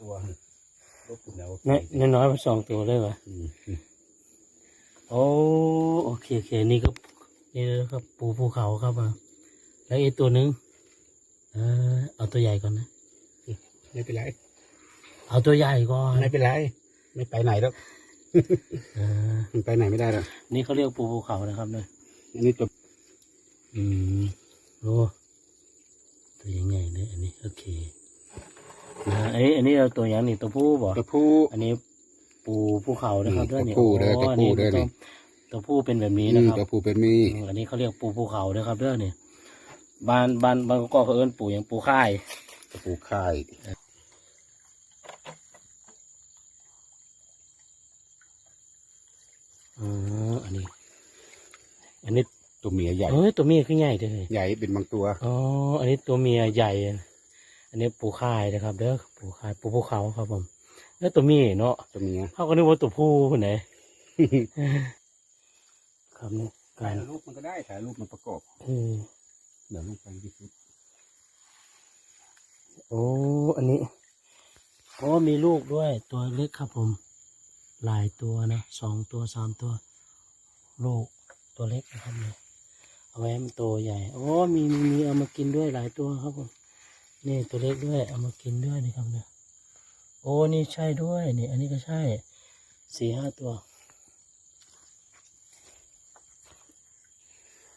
ตัวรบปุ่นแล้วน้อยน้อยๆมาสองตัวเลยวะอืมอืมโอ้โอเคโอเคนี่ก็นี่นะครับปูภูเขาครับอะแล้วอีกตัวหนึงเออเอาตัวใหญ่ก่อนนะไม่เป็นไร เอาตัวใหญ่ก่อนไม่เป็นไร ไม่ไปไหนแล้วเออมันไปไหนไม่ได้หรอกนี่เขาเรียกปูภูเขานะครับเนี่ยอันนี้ตัวอืมโอ้ตัวใหญ่ๆเลยอันนี้โอเคนะ อันนี้อันนี้เอาตัวอย่างนี่ตัวผู้บ่ตัวผู้ อันนี้ปูภูเขานะครับอืมด้วยนี่ตัวผู้เด้อโอ้ตัวผู้อันนี้เด้อนี่ ตัวผู้เป็นแบบนี้อืนะมครับ ตัวผู้เป็นมีอืมอันนี้เขาเรียกปูภูเขานะครับเด้อเนี่ยบ้านบ้านบ้านก็เขาเอิ้นปูอย่างปูค่าย ตัวผู้ค่ายอ๋อ อันนี้ อันนี้ตัวเมียใหญ่ เอ้ยตัวเมียขึ้นใหญ่เด้อเลยใหญ่เป็นบางตัว อ๋อ อันนี้ตัวเมียใหญ่อั นนี้ปูค่ายนะครับ เด้อปูค่ายปูภูเขาครับผมแล้วตัวเมียเนาะตัวเมียเขาก็นึกว่าตัวผู้คนไหนครับนี่กาถ่ายรรูปมันก็ได้ถ่ายรูปมันประกอบเออเดี๋ยวลงไปที่สุดโอ้อันนี้โอ้มีลูกด้วยตัวเล็กครับผม หลายตัวนะสองตัวสามตัว ลูกตัวเล็กนะครับเนี่ยเอาไว้ให้มันโตใหญ่ โอ้มีมีมีเอามากินด้วยหลายตัวครับผม นี่ตัวเล็กด้วย เอามากินด้วยนี่ครับเนี่ยโอ้นี่ใช่ด้วยนี่ อันนี้ก็ใช่สี่ห้าตัว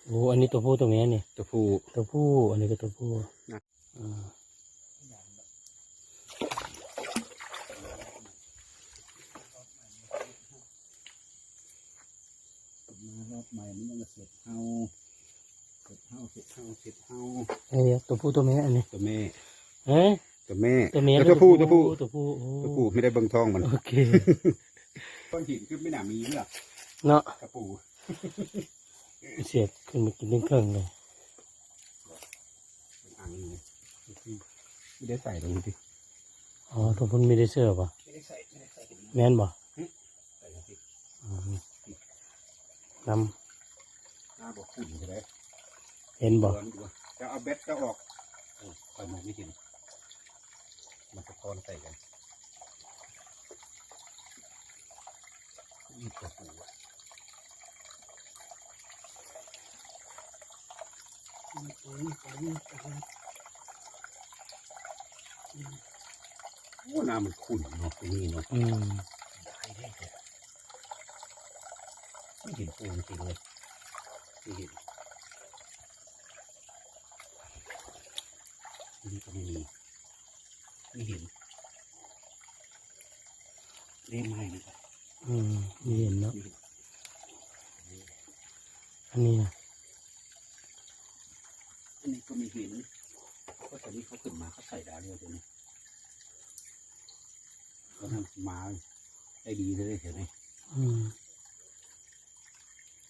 โอ้อันนี้ตัวผู้ตัวเมียนี่ตัวผู้ตัวผู้อันนี้ก็ตัวผู้นะอ่า มารอบใหม่มันยังเสร็จเฮาเสร็จเฮาเสร็จเฮาเสร็จเฮาเอ้ยตัวผู้ตัวเมียอันนี้ตัวแม่เอ้ยตัวแม่ตัวเมียแล้วตัวผู้ตัวผู้ตัวผู้โอ้ตัวผู้ไม่ได้เบิ่งท้องมันโอเคก้อนหินขึ้นไม่หนามีเนหรอเนาะกระปูเสียดขึ้นมากินเรื่องเครื่องเลยเป็นอ่างนี้ไม่ได้ใส่ตรงนี้ดิอ๋อตัวพุ่นไม่ได้เสื้อป่ะไม่ได้ใส่ไม่ได้ใส่เห็นไหมแม่นป่ะใส่ตรงนี้อืมนหน้าบอกขุ่นใช่ไหมำ เห็นบ่ดูดูจะเอาเบ็ดก็ออกเออคอยมองไม่เห็นมันจะพอนใส่กันนี่ตัวปูอะโอ้น้ำมันขุ่นเนาะตรงนี้เนาะอืมได้ได้แต่ไม่เห็นปูจริงเลยไม่เห็นนี่ก็ ไม่มี ไม่เห็นเล่มให้นะครับอืมไม่เห็นเนาะไม่เห็นอันนี้นะอันนี้ก็ไม่เห็นเพราะตอนนี้เขาขึ้นมาเขาใส่ดาวเรียวตัวนี้เขาทำมาได้ดีเลยเห็นไหมอืม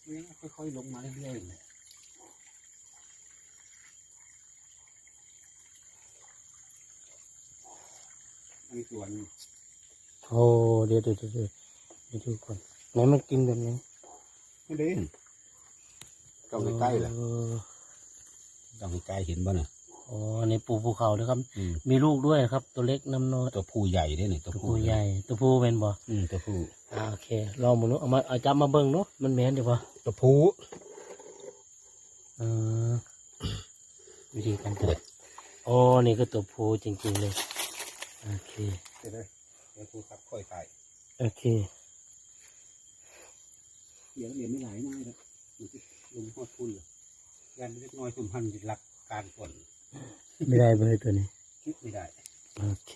เนี่ยค่อยๆลงมาเรื่อยๆเลย อันนี้ส่วนโอ้เดี๋ยวเดี๋ยวเดี๋ยวเดี๋ยวเดี๋ยวดูก่อนไหนมันกินแบบไหนไม่ได้ต้องใกล้ๆแหละเออต้องใกล้ๆเห็นบ่น่ะอ๋อในปูภูเขานะครับอืมมีลูกด้วยครับ ตัวเล็กน้ำน้อยตัวผู้ใหญ่ด้วยนี่ตัวตัวผู้ผู้ใหญ่ ตัวผู้เป็นบ่อืมตัวผู้อ่าโอเคลองมาดูเอามาเอาจับมาเบิ่งเนาะมันแม่นดีป่ะตัวผู้เออวิธีการเกิดโอ้นี่ก็ตัวผู้จริงๆเลย โอเคเดี๋ยวเลยเดี๋ยวผู้ครับค่อยใส่โอเคเดี๋ยวเรียนไม่หลายง่ายแล้วมันจะลงหอดทุนเลยการเล็กน้อยสุนพันธ์หลักการผลไม่ได้เลยตัวนี้คิดไม่ได้โอเค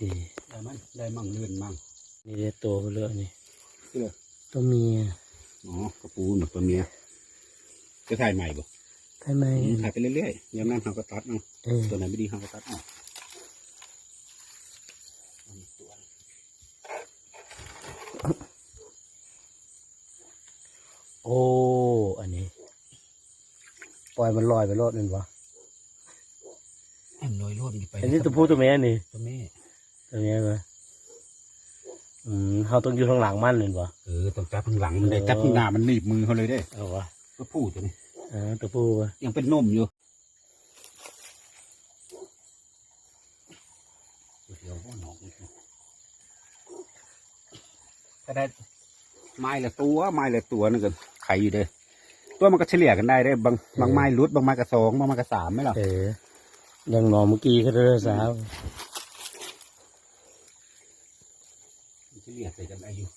ได้มั้ยได้มั่งเลื่อนมั่งนี่ได้ตัวไปเลยนี่เสื้อตัวเมียอ๋อกระปูหนึ่งตัวเมียจะถ่ายใหม่บ่ใช่ไหมอืมถ่ายไปเรื่อยๆยามนั้นเขาก็ตัดเอาเออตัวไหนไม่ดีเขาก็ตัดเอาอันนี้ตัว โอ้ อันนี้ ปล่อยมันลอยไปรอดนั่นวะแอนลอยร่นอยู่ไปอันนี้ตัวผู้ตัวเมียนี่ตัวแม่ตัวเมียไหมอืมเขาต้องอยู่ข้างหลังมันนั่นวะเออต้องจับข้างหลังมันได้จับข้างหน้ามันหนีบมือเขาเลยได้เอาวะตัวผู้ตัวนี้อ่าตัวผู้วะยังเป็นนมอยู่เดี๋ยวว่าหนองอีกนะก็ได้ไม้ละตัวไม้ละตัวนึงก็ ไข่อยู่เด้อตัวมันก็เฉลี่ยกันได้เด้อบางบางไม้รุดบางไม้กระสองบางไม้กระสามไหมล่ะเออยังหนอเมื่อกี้ก็เด้อสาวมันเฉลี่ยใส่กันได้อยู่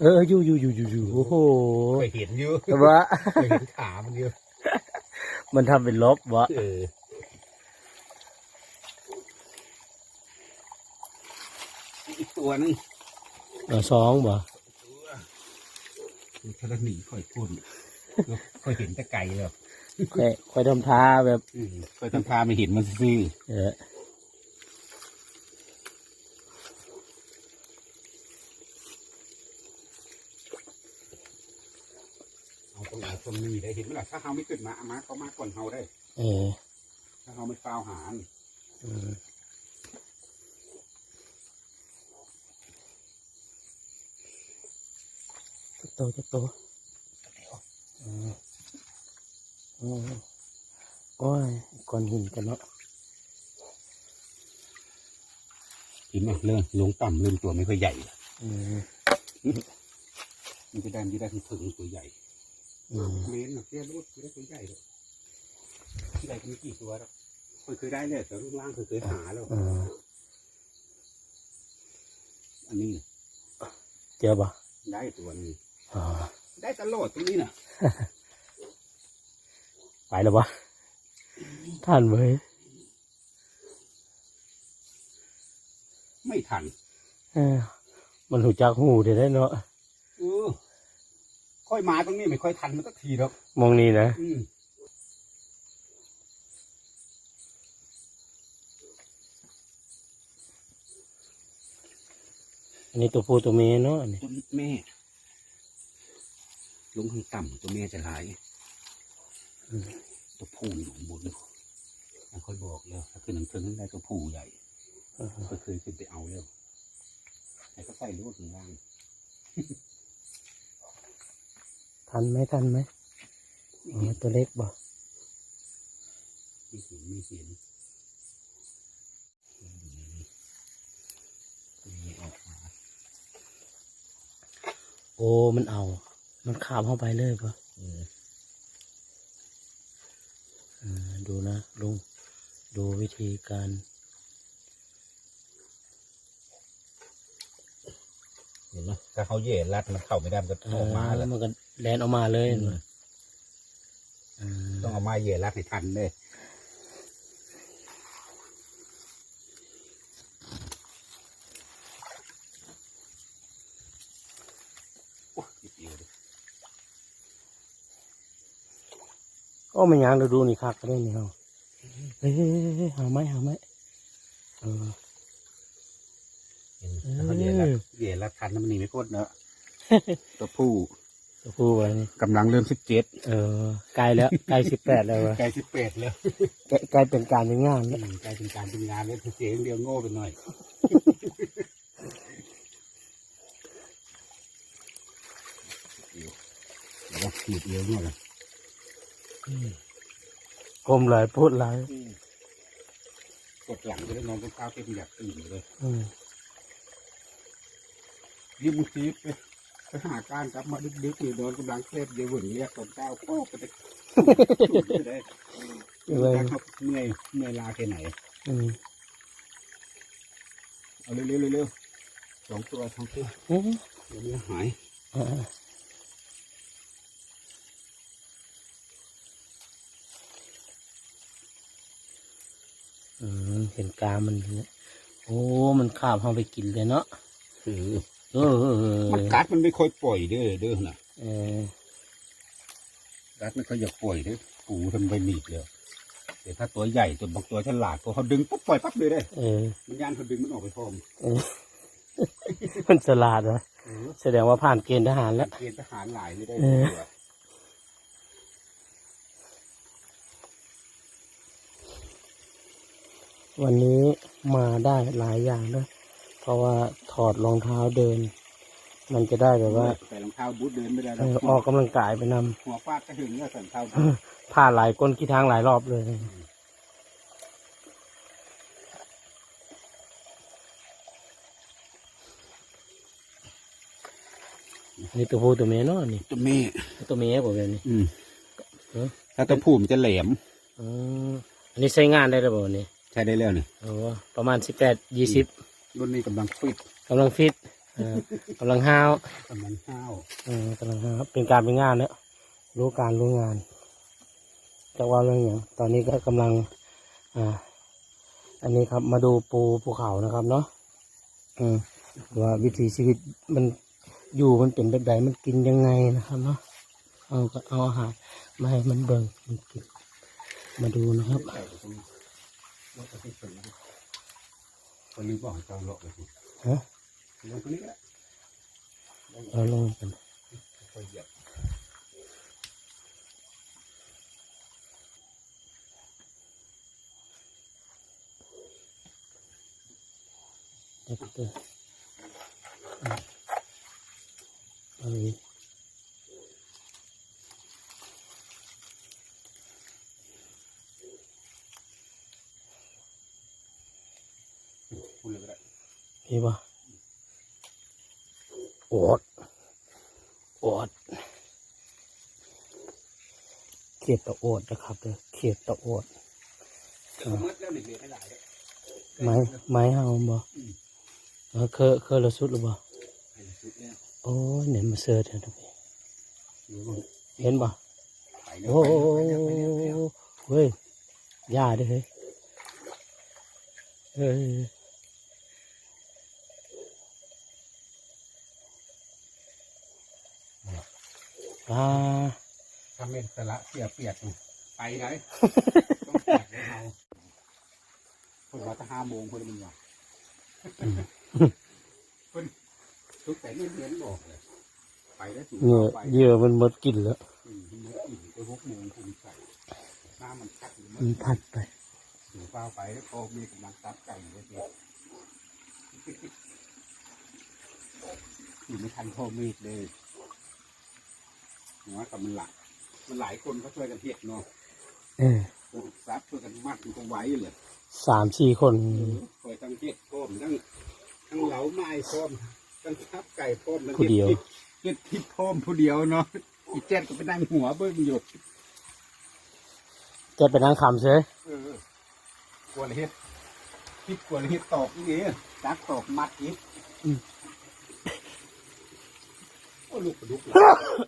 เอออยู่อยู่อยู่อยู่อยู่โอ้โหเคยเห็นอยู่แต่ว่าเคยเห็นขามันอยู่มันทำเป็นลบวะเอออีก ตัวนึงเอาสองบ่มันทะหนีค่อยพ่นค่อยเห็นแต่ไกลแล้วค่อยค่อยทำท่าแบบอืมค่อยทำพาไม่เห็นมันซื่อเออเอาตรงไหนตรงนี้ได้เห็นไหมล่ะถ้าเฮาไม่ขึ้นมาเอามาเขามาก่อนเฮาได้ เออ ถ้าเฮาไม่ฟ้าวหารอืมจะ โตจะโตอืมอืมโอ้ยก้อนหินกันเนาะเห็นไหมเรื่องลงต่ำเรื่องตัวไม่ค่อยใหญ่อะอืมมันจะได้มันจะได้ถึงตัวใหญ่อืมเมนเสียรูดจะได้ตัวใหญ่เลยที่ใดก็มีกี่ตัวแล้วเคยเคยได้เลยแต่รูปร่างเคยเคยหาแล้วอืมอันนี้เจอปะได้ตัวหนึงอ๋อ ได้ตลอดตรงนี้น่ะไปแล้วปะท่านเว้ยไม่ทันเออมันหูจักหูเดี๋ยวได้เนาะเออค่อยมาตรงนี้ไม่ค่อยทันมันก็ทีแล้วมองนี่นะอืมอันนี้ตัวผู้ตัวเมียเนาะอันนี้ตัวแม่ ลงข้างต่ำตัวแม่จะหลายตัวผู้อยู่ข้างบนมันค่อยบอกแล้วถ้าขึ้นน้ำเทิงได้ตัวผู้ใหญ่เออเคยเคยขึ้นไปเอาแล้วแต่ก็ใส่รูดข้างล่างทันไหมทันไหมอ๋อตัวเล็กบ่ไม่เห็นไม่เห็นอยู่ในนี้ตัวนี้ออกมาโอ้ มันเอา มันขาบเข้าไปเลยปะเอออ่าดูนะลุง ดูวิธีการเห็นไหมถ้าเขาเย่รัดมันเข้าไม่ได้มันก็เอออกมาแล้วมันก็แลนออกมาเลยอืมอ่าต้องเอามาเย่รัดให้ทันเลยโอ้ยนิดเดียวเลย โอ้ไม่ยังเราดูนี่คักก็ได้นี่เขาเฮ้ยเฮ้ยเฮ้ยเฮ้ยหาไหมหาไหมเออเห็นถ้าเขาเย่รัดเย่รัดทันแล้วมันหนีไม่พ้นเนอะตัวผู้ตัวผู้ไว้นี่กำลังเริ่มสิบเจ็ดเออใกล้แล้วใกล้สิบแปดแล้ววะใกล้สิบแปดแล้วใกล้ใกล้เป็นการเป็นงานแล้วอืมใกล้เป็นการเป็นงานแล้วเสียงเดียวโง่ไปหน่อยเดี๋ยวเดี๋ยวขีดเดียวหน่อย กลมหลายพูดหลายกดหลังจะได้นอนบนเท้าเต็มอยากตื่นเลยอืมยิ่งบางทีไปไปหาการกลับมาดึกๆนี่นอนกำลังเครียดเดี๋ยวหุ่นเรียกตอนเช้าโอ้ไปได้ได้เลยครับเมื่อยเมื่อยลาแค่ไหนอืมเอาเร็วๆเร็วๆสองตัวสองตัวเอ๊ะเดี๋ยวนี้หาย อ่าอืมเห็นกามันเนี่ยโอ้ มันขาบเข้าไปกินเลยเนาะเออเออเออเออมันกัดมันไม่ค่อยปล่อยเด้อเด้อน่ะเออกัดไม่ค่อยอยากปล่อยเด้อปูทำไปหนีบเลยแต่ถ้าตัวใหญ่ตัวบางตัวฉลาดพอเขาดึงปุ๊บปล่อยปั๊บเลยได้เออมันยานเขาดึงมันออกไปพร้อมเออมันสลาดเหรอเออแสดงว่าผ่านเกณฑ์ทหารแล้วเกณฑ์ทหารหลายไม่ได้ วันนี้มาได้หลายอย่างนะเพราะว่าถอดรองเท้าเดิน มันจะได้แบบว่าใส่รองเท้าบูทเดินไม่ได้เออออกกำลังกายไปนำ หัวฟาดก็ถึงก็ใส่รองเท้าผ่าหลายก้นขี้ทางหลายรอบเลยนี่ตัวผู้ตัวเมียนาะนี่ตัวเมียตัวเมียอกเลยนี่ถ้าตัวผู้มันจะแหลมอันนี้ใช้งานได้หรือเปล่านี่ ใช้ได้แล้วนี่โอ้ประมาณสิบแปดยี่สิบรุ่นนี้กำลังฟิตกำลังฟิตเออกำลังห้าวกำลังห้าวเออกำลังห้าวเป็นการเป็นงานเนอะรู้การรู้งานจากว่าเรื่องอย่างตอนนี้ก็กำลังอ่าอันนี้ครับมาดูปูภูเขานะครับเนาะอืมว่าวิถีชีวิตมันอยู่มันเป็นแบบใดมันกินยังไงนะครับเนาะเอาก็เอาอาหารมาให้มันเบิ่งมันกินมาดูนะครับใส่ต รงนี้รถกระติกเป็นคนลืมบอกให้เจ้าลอกเลยสิฮะลงตรงนี้ก็ได้เราลงกันค่อยเหยียบเด็กเตอร์เอาอีก พูดเลยก็ได้ พี่บ่โอดโอดเขียดตะโอดนะครับเด้อเขียดตะโอดเดี๋ยวมืดแล้วหนึ่งเมตรให้หลายเลยไม้ไม้เฮาบ่เออเคยเคยละสุดหรือบ่ให้สุดแล้วโอ้ยเนี่ยมาเสิร์ชนะพี่อยู่บ้างเห็นบ่ไปแล้วโอ้ไปแล้วไปแล้วไปแล้วเฮ้ยย่าเด้วยเฮ้ยเฮ้ย อ่าถ้าเม็ดสละเสียเปียกนี่ไปไหนต้องแตกเลยเอาคนว่าจะห้าโมงคนมันว่าคนทุกแต่ไม่เหมือนบอกเลยไปแล้วถึงเหยื่อไปเหยื่อมันหมดกินแล้ว อืมมันอิ่มไปหกโมงคุณใส่น้ำมันคัดอยู่มันพัดไป ถึงเฝ้าไปแล้วพอมีกำลังตัดไก่เลยเดียวอยู่ไม่ทันพ่อมีดเลย หัวกับมันหลัก มันหลายคนก็ช่วยกันเฮ็ดเนาะเออซับช่วยกันมัดมันก็ไหวเลยสามสี่คนคอยทั้งเฮ็ดพร้อมทั้งทั้งเหลาไม้พร้อมทั้งทับไก่พร้อมทั้งผู้เดียวเฮ็ดทิพพร้อมผู้เดียวเนาะอีแจ๊ดก็ไปนั่งหัวเบิ้งอยู่จะไปนั่งคำใช่ไหมเออกลัวเลยเฮ็ดทิพกลัวเลยเฮ็ดตอกนี่เองจักตอกมัดอีก โอ้ลูกกระดุกเลย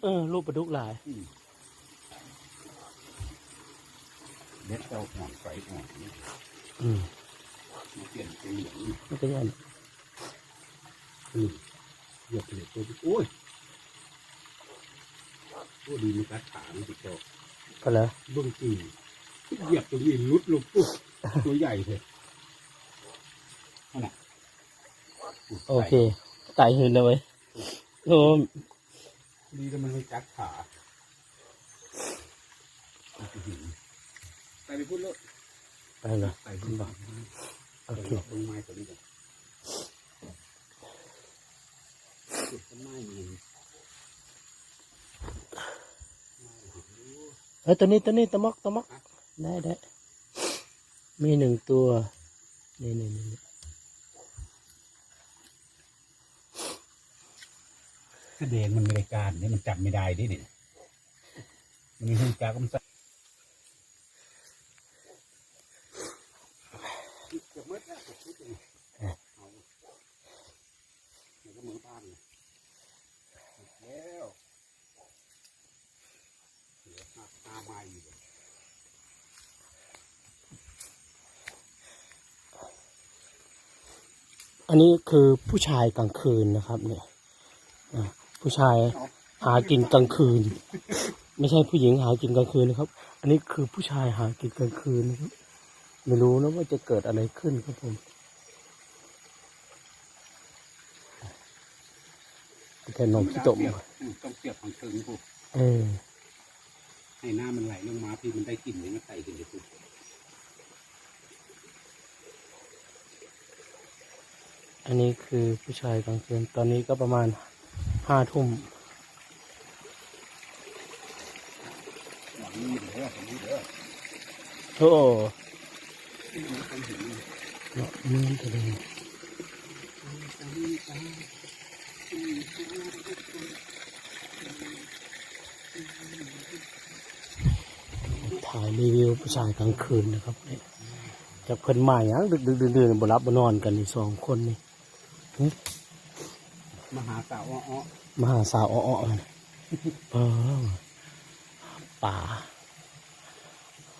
เออลูกปลาดุกหลายเด็ดเจ้าห่อนไฟห่อนนี่อืมมาเปลี่ยนเป็นเหลืองนี่มันก็ยันอืมเหยียบเลยตัวโอ้ยโอ้ดีมันกัดขามันติดจอกก็เลยเบื้องตีนเหยียบตรงนี้ลุดลงปุ๊บตัวใหญ่เลยนั่นน่ะโอเคไต่หืนเลยเว้ยโอ้ ดีแล้วมันไม่กัดขาไปไปพูดเลยไปเลยไปพูดบ้างโอเคต้นไม้ตัวนี้ก่อนจุดต้นไม้เองเฮ้ยตัวนี้ตัวนี้ตะมอกตะมอกได้ได้มีหนึ่งตัวนี่นี่นี่ แสดงมันไม่ได้การเนี่ยมันจับไม่ได้ดิเนี่ยมันมีหุ่นจักมันสักอย่างเมื่อไหร่ก็เหมือนบ้านเลยแล้วน่าตายอีกอันนี้คือผู้ชายกลางคืนนะครับเนี่ย ผู้ชายหากินกลางคืน ไม่ใช่ผู้หญิงหากินกลางคืนนะครับ อันนี้คือผู้ชายหากินกลางคืนนะครับ ไม่รู้นะว่าจะเกิดอะไรขึ้นครับผมแต่นมที่ตกเสียบอืมต้องเสียบของถึงพวกเออให้น้ำมันไหลลงมาพี่มันได้กลิ่นเลยมันไต่ขึ้นเลยคุณอันนี้คือผู้ชายกลางคืนตอนนี้ก็ประมาณ ห้าทุ่มหวังนี่เด้อผมนี่เด้อโอ้เนาะมือจะเลยถ่ายรีวิวผู้ชายกลางคืนนะครับเนี่ยจากเพิ่นใหม่ยังดึกดึกดื่นดื่นบ่รับบ่นอนกันนี่สองคนนี่ มหาสาวอ้อมาหาสาวอ้อๆมันเออป่า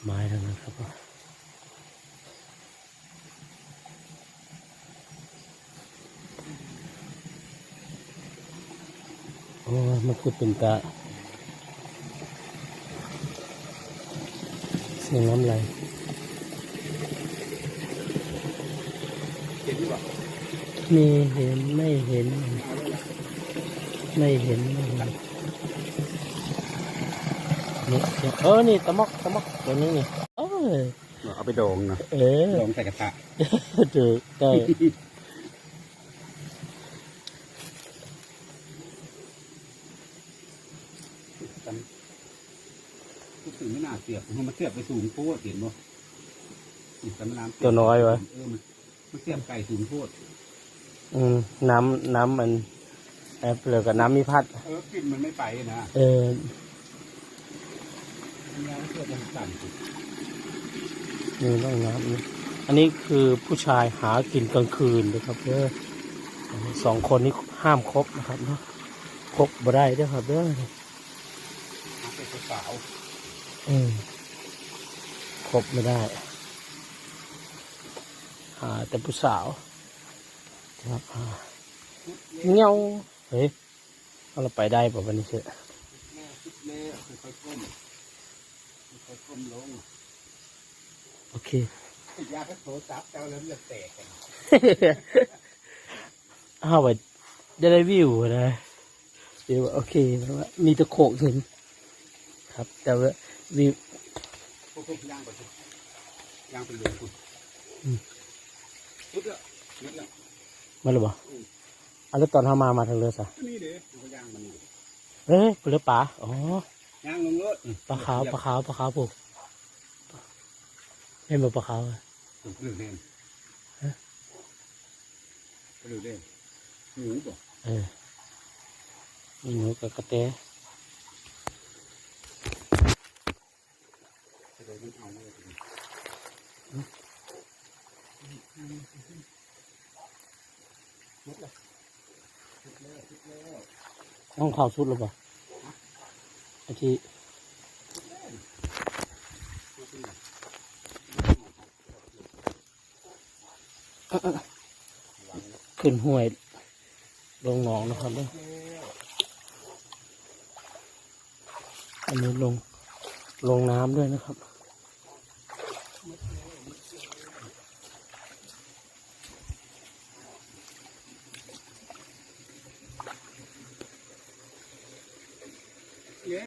ไม้ทั้งนั้นครับโอ้ยมันคือเป็นตาเสียงน้ำไหล เห็นหรือเปล่า มีเห็นไม่เห็น ไม่เห็นไม่เห็นนี่เออนี่ตะมอกตะมอกตัวนี้นี่เออเอาไปดองนะเออดองใส่กระทะเจอได้กันทุกสิ่งไม่น่าเสียบมันเสียบไปสูงโคตรเห็นบ่นี่สำน้ำตัวน้อยวะเออมันมันเสียบไก่สูงโคตร อืม น้ำน้ำมันแอบเปลือกกับน้ำมีพัด เออกลิ่นมันไม่ไปนะเออมันยังเสียบมันสั่นสุดนี่ต้องน้ำนี่อันนี้คือผู้ชายหากินกลางคืนนะครับเด้อสองคนนี้ห้ามคบนะครับเนาะคบบ่ได้เด้อครับเด้อหาเป็นสาวอืมคบไม่ได้หาแต่ผู้สาว ครับหาเงี้ยวเฮ้ยเอาเราไปได้ป่ะวันนี้เชื่อแม่คิดแม่ค่อยๆก้มค่อยๆก้มลงโอเคยาก็โถจับเจ้าแล้วมันจะแตกกันเอาไปจะได้วิวนะเดี๋ยวโอเคเพราะว่ามีตะโขกถึงครับ แต่ว่าวิวพวกพวกย่างไปสิย่างไปเลยคุณยุดแล้วยุดแล้ว มาหรือเปล่าเอาแล้วตอนเขามามาทางเรือสะนี่เด้มันก็ย่างมันนี่เอ้ยเรือป่าอ๋อย่างลงรถปลาขาวปลาขาวปลาขาวผูกเห็นบ่ปลาขาวอะถูกเรื่องเล่นเรื่องเล่นหมูบ่เออมีหนูกับกระแตเดี๋ยวมันเอาเลยหมดแล้วหมดแล้วหมดแล้ว ต้องข่าวสุดหรือเปล่าไอที่ขึ้นห้วยลงหนองนะครับเนี่ยอันนี้ลงลงน้ำด้วยนะครับ